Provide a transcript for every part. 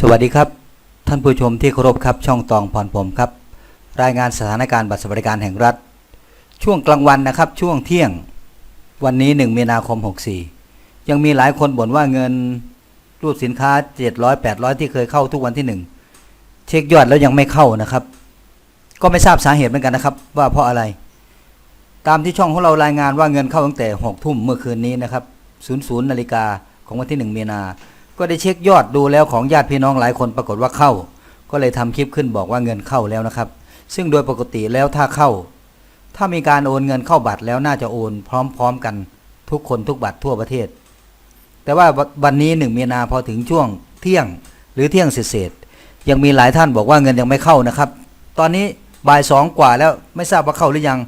สวัสดีครับ ท่านผู้ชมที่เคารพครับช่องตองพรผมครับ รายงานสถานการณ์บัตรสวัสดิการแห่งรัฐ ช่วงกลางวันนะครับ ช่วงเที่ยงวันนี้ 1 มีนาคม 64 ยังมีหลายคนบ่นว่าเงินรูดสินค้า 700 800 ที่เคยเข้าทุกวันที่ 1 เช็คยอดแล้วยังไม่เข้านะครับ ก็ไม่ทราบสาเหตุเหมือนกันนะครับ ว่าเพราะอะไร ตามที่ช่องของเรารายงานว่าเงินเข้าตั้งแต่6ทุ่มเมื่อคืนนี้นะครับ00นาฬิกาของวันที่ 1 มีนา ก็ได้เช็คยอดดูแล้วของญาติพี่น้องหลายคนปรากฏว่าเข้า ก็เลยทำคลิปขึ้นบอกว่าเงินเข้าแล้วนะครับ ซึ่งโดยปกติแล้วถ้าเข้า ถ้ามีการโอนเงินเข้าบัตรแล้วน่าจะโอนพร้อมๆกันทุกคนทุกบัตรทั่วประเทศ แต่ว่าวันนี้หนึ่งมีนาพอถึงช่วงเที่ยงหรือเที่ยงเศษยังมีหลายท่านบอกว่าเงินยังไม่เข้านะครับ ตอนนี้บ่ายสองกว่าแล้วไม่ทราบว่าเข้าหรือยัง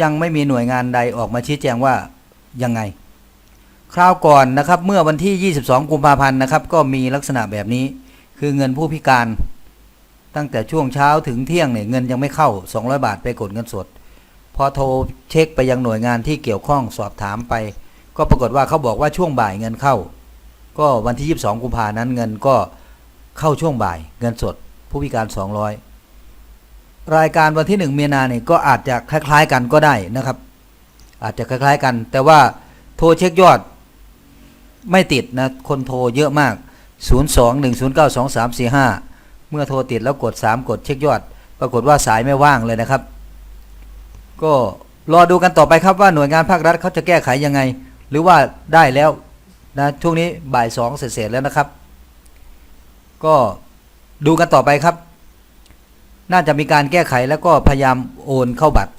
ยังไม่มีหน่วยงานใดออกมาชี้แจงว่ายังไง คราวก่อนนะครับเมื่อวันที่ 22 กุมภาพันธ์นะครับ ก็มีลักษณะแบบนี้ คือเงินผู้พิการ ตั้งแต่ช่วงเช้าถึงเที่ยงเนี่ยเงินยังไม่เข้า 200 บาทไปกดเงินสด พอโทรเช็คไปยังหน่วยงานที่เกี่ยวข้องสอบถามไป ก็ปรากฏว่าเขาบอกว่าช่วงบ่ายเงินเข้า ก็วันที่ 22 กุมภานั้นเงินก็เข้าช่วงบ่าย เงินสด ผู้พิการ 200 รายการวันที่1มีนาเนี่ยก็อาจจะคล้าย ๆ กันก็ได้นะครับ อาจจะคล้าย ๆ กัน แต่ว่าโทรเช็คยอด ไม่ติดนะคนโทรเยอะมาก 02-109-2345 เมื่อโทรติดแล้วกด 3 กดเช็คยอด ปรากฏว่าสายไม่ว่างเลยนะครับ ก็รอดูกันต่อไปครับว่าหน่วยงานภาครัฐเขาจะแก้ไขยังไง หรือว่าได้แล้วนะช่วงนี้บ่ายสองเสร็จแล้วนะครับ ก็ดูกันต่อไปครับ น่าจะมีการแก้ไขแล้วก็พยายามโอนเข้าบัตร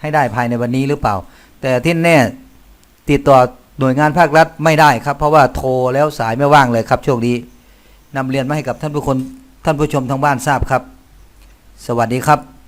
ให้ได้ภายในวันนี้หรือเปล่า แต่ที่แน่ติดต่อ หน่วยงานภาครัฐไม่ได้ครับ เพราะว่าโทรแล้วสายไม่ว่างเลยครับช่วงนี้นำเรียนมาให้กับท่านผู้คนท่านผู้ชมทางบ้านทราบครับ สวัสดีครับ